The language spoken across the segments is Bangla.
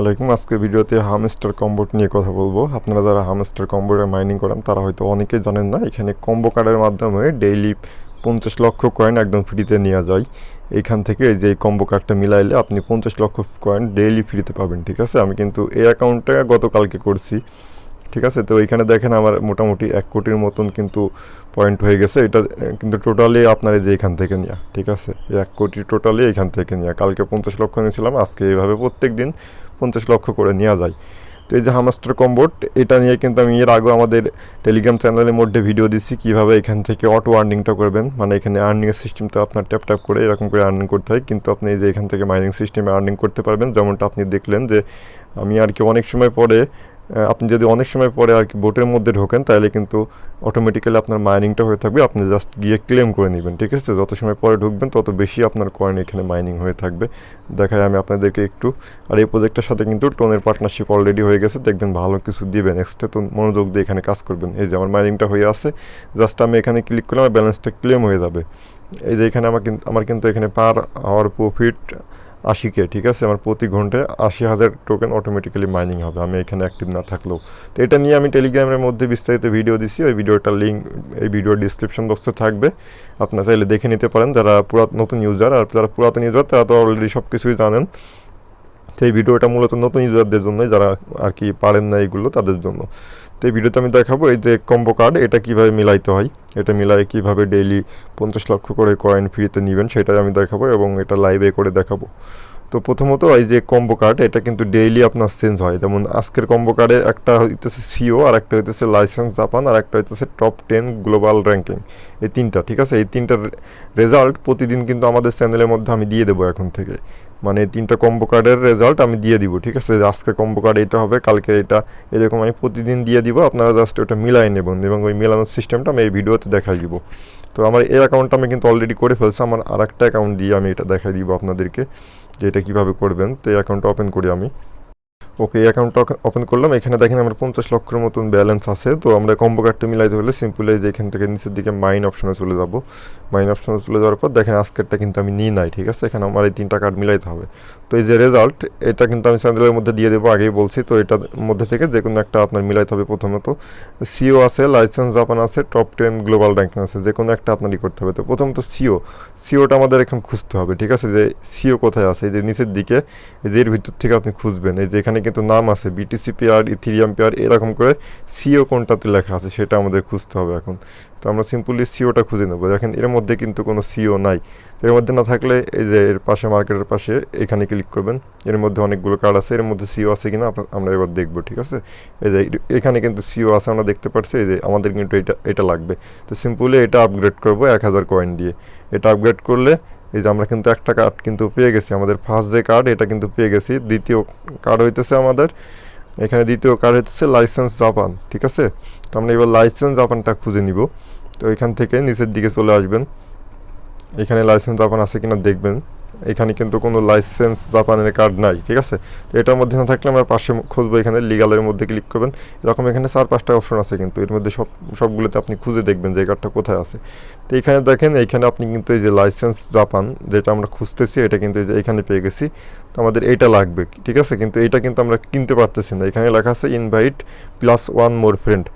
আলাইকুম। আজকে ভিডিওতে হামস্টার কম্বোট নিয়ে কথা বলব। আপনারা যারা হামস্টার কম্বোটে মাইনিং করেন, তারা হয়তো অনেকেই জানেন না, এখানে কম্বো কার্ডের মাধ্যমে ডেইলি পঞ্চাশ লক্ষ কয়েন একদম ফ্রিতে নেওয়া যায়। এইখান থেকে এই যে এই কম্বো কার্ডটা মিলাইলে আপনি পঞ্চাশ লক্ষ কয়েন ডেইলি ফ্রিতে পাবেন, ঠিক আছে? আমি কিন্তু এই অ্যাকাউন্টটা গতকালকে করছি, ঠিক আছে? তো এইখানে দেখেন আমার মোটামুটি এক কোটির মতন কিন্তু পয়েন্ট হয়ে গেছে। এটা কিন্তু টোটালি আপনার যে এখান থেকে নেওয়া, ঠিক আছে? এক কোটি টোটালি এখান থেকে নেওয়া। কালকে পঞ্চাশ লক্ষ নিয়েছিলাম আজকে এইভাবে প্রত্যেক দিন পঞ্চাশ লক্ষ করে নেওয়া যায়। তো এই যে হামাস্টার কম্বোট, এটা নিয়ে কিন্তু আমি এর আগেও আমাদের টেলিগ্রাম চ্যানেলের মধ্যে ভিডিও দিচ্ছি কীভাবে এখান থেকে অটো আর্নিংটা করবেন। মানে এখানে আর্নিংয়ের সিস্টেমটা আপনার ট্যাপ ট্যাপ করে এরকম করে আর্নিং করতে হয়। কিন্তু আপনি এই যে এখান থেকে মাইনিং সিস্টেমে আর্নিং করতে পারবেন। যেমনটা আপনি দেখলেন যে, আমি আর কি অনেক সময় পরে আপনি যদি অনেক সময় পরে আর কি বোটের মধ্যে ঢোকেন, তাহলে কিন্তু অটোমেটিক্যালি আপনার মাইনিংটা হয়ে থাকবে। আপনি জাস্ট গিয়ে ক্লেম করে নেবেন, ঠিক আছে? যত সময় পরে ঢুকবেন, তত বেশি আপনার কয়েন এখানে মাইনিং হয়ে থাকবে। দেখাই আমি আপনাদেরকে একটু। আর এই প্রজেক্টের সাথে কিন্তু টোনের পার্টনারশিপ অলরেডি হয়ে গেছে। দেখবেন ভালো কিছু দিবে নেক্সটে তো মনোযোগ দিয়ে এখানে কাজ করবেন। এই যে আমার মাইনিংটা হয়ে আছে জাস্ট আমি এখানে ক্লিক করলে আমার ব্যালেন্সটা ক্লেম হয়ে যাবে। এই যে এখানে আমার কিন্তু আমার কিন্তু এখানে পার আওয়ার প্রফিট আশি কে ঠিক আছে? আমার প্রতি ঘন্টায় আশি হাজার টোকেন অটোমেটিক্যালি মাইনিং হবে। আমি এখানে অ্যাক্টিভ না থাকলেও। তো এটা নিয়ে আমি টেলিগ্রামের মধ্যে বিস্তারিত ভিডিও দিছি। ওই ভিডিওটার লিঙ্ক এই ভিডিওর ডিসক্রিপশন বক্সে থাকবে। আপনারা চাইলে দেখে নিতে পারেন। যারা পুরাত, নতুন ইউজার আর যারা পুরাতন ইউজার তারা তো অলরেডি সব কিছুই জানেন সেই ভিডিওটা মূলত নতুন ইউজারদের জন্যই, যারা আর কি পারেন না এইগুলো তাদের জন্য। তো এই ভিডিওতে আমি দেখাবো এই যে কম্বো কার্ড এটা কীভাবে মিলাইতে হয়। এটা মিলাই কীভাবে ডেইলি পঞ্চাশ লক্ষ করে কয়েন ফ্রিতে নেবেন, সেটাই আমি দেখাবো এবং এটা লাইভে করে দেখাবো। তো প্রথমত এই যে কম্বো কার্ড এটা কিন্তু ডেইলি আপনার চেঞ্জ হয়। যেমন আজকের কম্বো কার্ডের একটা হইতেছে সিও আর একটা হইতেছে লাইসেন্স জাপান আর একটা হইতেছে টপ টেন গ্লোবাল র্যাঙ্কিং এই তিনটা, ঠিক আছে? এই তিনটার রেজাল্ট প্রতিদিন কিন্তু আমাদের চ্যানেলের মধ্যে আমি দিয়ে দেবো এখন থেকে। মানে তিনটা কম্বো কার্ডের রেজাল্ট আমি দিয়ে দিব, ঠিক আছে? আজকে কম্বো কার্ড এটা হবে, কালকে এটা এরকম আমি প্রতিদিন দিয়ে দিব, আপনারা জাস্ট ওটা মিলাই নেবেন এবং ওই মেলানোর সিস্টেমটা আমি এই ভিডিওতে দেখাই দিব। তো আমার এই অ্যাকাউন্টটা আমি কিন্তু অলরেডি করে ফেলছি, আমার আর একটা অ্যাকাউন্ট দিয়ে আমি এটা দেখাই দিব আপনাদেরকে। যে এটা কীভাবে করবেন, তো এই অ্যাকাউন্টটা ওপেন করি আমি। ওকে এই অ্যাকাউন্টটা ওপেন করলাম। এখানে দেখেন আমার পঞ্চাশ লক্ষের মতন ব্যালেন্স আছে। তো আমরা কম্বো কার্ডটা মিলাইতে হলে সিম্পল যে এখান থেকে নিচের দিকে মাইন অপশনে চলে যাব। মাইন অপশনে চলে যাওয়ার পর দেখেন আজকেরটা কিন্তু আমি নিই নাই, ঠিক আছে? এখানে আমার এই তিনটা কার্ড মিলাইতে হবে। তো এই যে রেজাল্ট এটা কিন্তু আমি চ্যানেলের মধ্যে দিয়ে দেবো, আগেই বলছি। তো এটার মধ্যে থেকে যে কোনো একটা আপনার মিলাইতে হবে প্রথমত সিও আছে লাইসেন্স জাপান আছে টপ টেন গ্লোবাল র্যাঙ্কিং আছে, যে কোনো একটা আপনারই করতে হবে। তো প্রথমত সিও সিওটা আমাদের এখন খুঁজতে হবে, ঠিক আছে? যে সিও কোথায় আছে? এই যে নিচের দিকে, এই যে এর ভিতর থেকে আপনি খুঁজবেন। এই যে এখানে কিন্তু নাম আছে বিটিসি পেয়ার ইথিরিয়াম পেয়ার এরকম করে সিও কোনটাতে লেখা আছে, সেটা আমাদের খুঁজতে হবে এখন। তো আমরা সিম্পলি সিওটা খুঁজে নেব। দেখেন, এর মধ্যে কিন্তু কোনো সিও নাই। এর মধ্যে না থাকলে এই যে এর পাশে, মার্কেটের পাশে, এখানে ক্লিক করবেন। এর মধ্যে অনেকগুলো কার্ড আছে, এর মধ্যে সিও আছে কিনা আমরা এবার দেখব, ঠিক আছে? এই যে এখানে কিন্তু সিও আছে, আমরা দেখতে পাচ্ছি এই যে আমাদের কিন্তু এটা এটা লাগবে। তো সিম্পলি এটা আপগ্রেড করব এক হাজার কয়েন দিয়ে। এটা আপগ্রেড করলে এই যে আমরা কিন্তু একটা কার্ড কিন্তু পেয়ে গেছি। আমাদের ফার্স্ট যে কার্ড এটা কিন্তু পেয়ে গেছি। দ্বিতীয় কার্ড হইতেছে আমাদের। এখানে দ্বিতীয় কার্ড হচ্ছে লাইসেন্স জাপান ঠিক আছে? তো আমরা এবার লাইসেন্স জাপানটা খুঁজে নিব। তো এখান থেকে নিচের দিকে চলে আসবেন। এখানে লাইসেন্স জাপান আছে কিনা দেখবেন। এখানে কিন্তু কোনো লাইসেন্স জাপানের কার্ড নাই, ঠিক আছে? তো এটার মধ্যে না থাকলে আমরা পাশে খুঁজবো, এখানে লিগালের মধ্যে ক্লিক করবেন। এরকম এখানে চার পাঁচটা অপশন আছে কিন্তু, এর মধ্যে সব, সবগুলোতে আপনি খুঁজে দেখবেন যে কার্ডটা কোথায় আছে। তো এখানে দেখেন এইখানে আপনি কিন্তু এই যে লাইসেন্স জাপান, যেটা আমরা খুঁজতেছি, এটা কিন্তু এই যে এখানে পেয়ে গেছি। তো আমাদের এইটা লাগবে, ঠিক আছে? কিন্তু এটা কিন্তু আমরা কিনতে পারতেছি না। এখানে লেখা আছে invite plus one more friend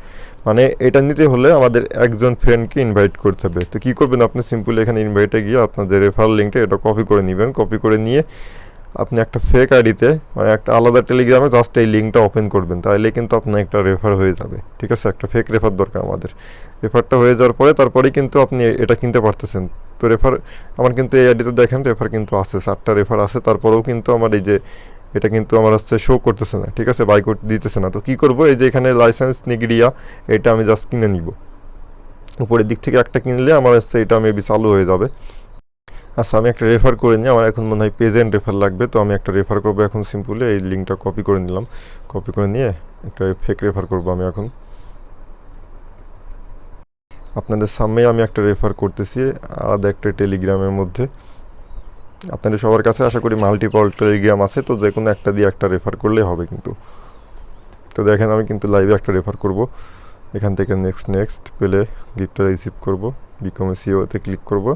মানে এটা নিতে হলে আমাদের একজন ফ্রেন্ডকে ইনভাইট করতে হবে। তো কী করবেন আপনি? সিম্পলি এখানে ইনভাইটে গিয়ে আপনার যে রেফার লিঙ্কটা এটা কপি করে নেবেন। কপি করে নিয়ে আপনি একটা ফেক আইডিতে মানে একটা আলাদা টেলিগ্রামে জাস্ট এই লিঙ্কটা ওপেন করবেন। তাহলে কিন্তু আপনার একটা রেফার হয়ে যাবে। ঠিক আছে? একটা ফেক রেফার দরকার আমাদের। রেফারটা হয়ে যাওয়ার পরে তারপরেই কিন্তু আপনি এটা কিনতে পারতেছেন। তো রেফার আমার কিন্তু এই আইডিতে দেখেন রেফার কিন্তু আছে। চারটা রেফার আছে। তারপরেও কিন্তু আমার এই যে এটা কিন্তু আমার হচ্ছে শো করতেছে না। ঠিক আছে বাই করতে দিতেছে না। তো কি করব? এই যে এখানে লাইসেন্স নিগড়িয়া, এটা আমি জাস্ট কিনে নিব। উপরের দিক থেকে একটা কিনলে আমার হচ্ছে এটা মেবি চালু হয়ে যাবে। আচ্ছা আমি একটা রেফার করে নিই। আমার এখন মনে হয় পেজেন্ট রেফার লাগবে। তো আমি একটা রেফার করব এখন সিম্পলি এই লিঙ্কটা কপি করে নিলাম। কপি করে নিয়ে একটা ফেক রেফার করব আমি এখন। আপনাদের সামনেই আমি একটা রেফার করতেছি। আলাদা একটা টেলিগ্রামের মধ্যে। আপনাদের সবার কাছে আশা করি মাল্টিপল টেলিগ্রাম আছে, তো যে কোনো একটা দিয়ে একটা রেফার করলেই হবে কিন্তু। তো দেখেন আমি কিন্তু লাইভে একটা রেফার করব। এখান থেকে নেক্সট নেক্সট পেলে গিফটটা রিসিভ করব বিকম সিওতে ক্লিক করব।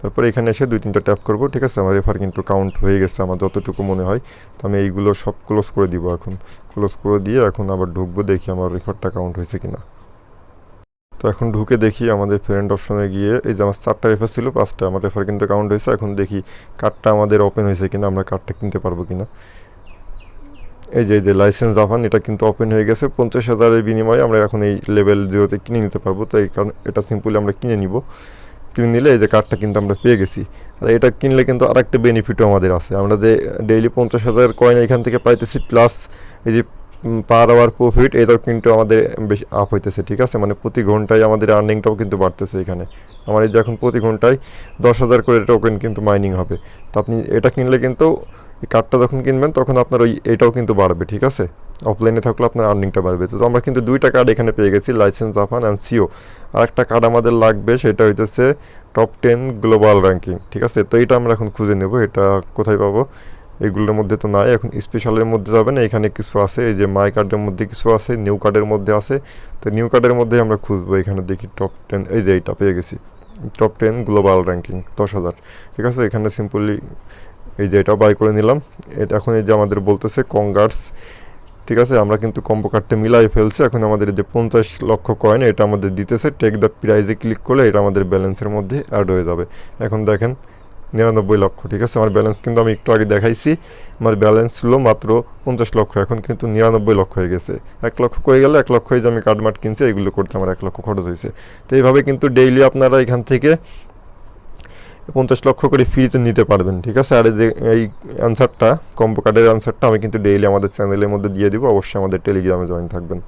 তারপর এখানে এসে দুই, তিনটা ট্যাপ করব, ঠিক আছে? আমার রেফার কিন্তু কাউন্ট হয়ে গেছে, আমার যতটুকু মনে হয়। তো আমি এইগুলো সব ক্লোজ করে দিব এখন। ক্লোজ করে দিয়ে এখন আবার ঢুকবো, দেখি আমার রেফারটা কাউন্ট হয়েছে কিনা। তো এখন ঢুকে দেখি আমাদের ফ্রেন্ড অপশনে গিয়ে, এই যে আমার চারটা রেফার ছিল, পাঁচটা আমার রেফার কিন্তু কাউন্ট হয়েছে, এখন দেখি কার্ডটা আমাদের ওপেন হয়েছে কিনা, আমরা কার্ডটা কিনতে পারব কিনা। এই যে যে লাইসেন্স জাপান এটা কিন্তু ওপেন হয়ে গেছে, পঞ্চাশ হাজারের বিনিময়ে আমরা এখন এই লেভেল জিরোতে কিনে নিতে পারব, তো এই কারণ এটা সিম্পলি আমরা কিনে নিব। কিনে নিলে এই যে কার্ডটা কিন্তু আমরা পেয়ে গেছি। আর এটা কিনলে কিন্তু আরেকটা বেনিফিটও আমাদের আছে। আমরা যে ডেইলি পঞ্চাশ হাজার কয়েন এখান থেকে পাইতেছি প্লাস এই যে পার আওয়ার প্রফিট এটাও কিন্তু আমাদের বেশি আপ হইতেছে, ঠিক আছে? মানে প্রতি ঘন্টায় আমাদের আর্নিংটাও কিন্তু বাড়তেছে এখানে। আমার এই যে এখন প্রতি ঘন্টায় দশ হাজার করে টোকেন কিন্তু মাইনিং হবে। তো আপনি এটা কিনলে কিন্তু, এই কার্ডটা যখন কিনবেন, তখন আপনার ওই এটাও কিন্তু বাড়বে, ঠিক আছে? অফলাইনে থাকলে আপনার আর্নিংটা বাড়বে। তো আমরা কিন্তু দুইটা কার্ড এখানে পেয়ে গেছি লাইসেন্স জাপান অ্যান্ড সিও আর একটা কার্ড আমাদের লাগবে, সেটা হইতেছে টপ টেন গ্লোবাল র্যাঙ্কিং ঠিক আছে? তো এটা আমরা এখন খুঁজে নেব, এটা কোথায় পাবো? এগুলোর মধ্যে তো নাই। এখন স্পেশালের মধ্যে যাবেন, এখানে কিছু আছে, এই যে মাই কার্ডের মধ্যে কিছু আছে নিউ কার্ডের মধ্যে আছে। তো নিউ কার্ডের মধ্যে আমরা খুঁজবো, এখানে দেখি টপ টেন এই যে এইটা পেয়ে গেছি। টপ টেন গ্লোবাল র্যাঙ্কিং দশ হাজার। ঠিক আছে, এখানে সিম্পলি এই যে এটা বাই করে নিলাম। এটা এখন এই যে আমাদের বলতেছে কংগার্স ঠিক আছে, আমরা কিন্তু কম্বো কার্ডটা মিলাই ফেলছি। এখন আমাদের যে পঞ্চাশ লক্ষ কয়েন এটা আমাদের দিতেছে। টেক দ্য প্রাইজে ক্লিক করলে এটা আমাদের ব্যালেন্সের মধ্যে অ্যাড হয়ে যাবে। এখন দেখেন নিরানব্বই লক্ষ, ঠিক আছে? আমার ব্যালেন্স কিন্তু আমি একটু আগে দেখাইছি। আমার ব্যালেন্স ছিল মাত্র পঞ্চাশ লক্ষ, এখন কিন্তু নিরানব্বই লক্ষ হয়ে গেছে। এক লক্ষ করে গেলে, এক লক্ষ যে আমি কার্ড মার্ট কিনছি এগুলো করতে আমার এক লক্ষ খরচ হয়েছে। তো এইভাবে কিন্তু ডেইলি আপনারা এখান থেকে পঞ্চাশ লক্ষ করে ফ্রিতে নিতে পারবেন, ঠিক আছে? আর যে এই অ্যান্সারটা কম্পো কার্ডের অ্যান্সারটা আমি কিন্তু ডেইলি আমাদের চ্যানেলের মধ্যে দিয়ে দিব। অবশ্যই আমাদের টেলিগ্রামে জয়েন থাকবেন।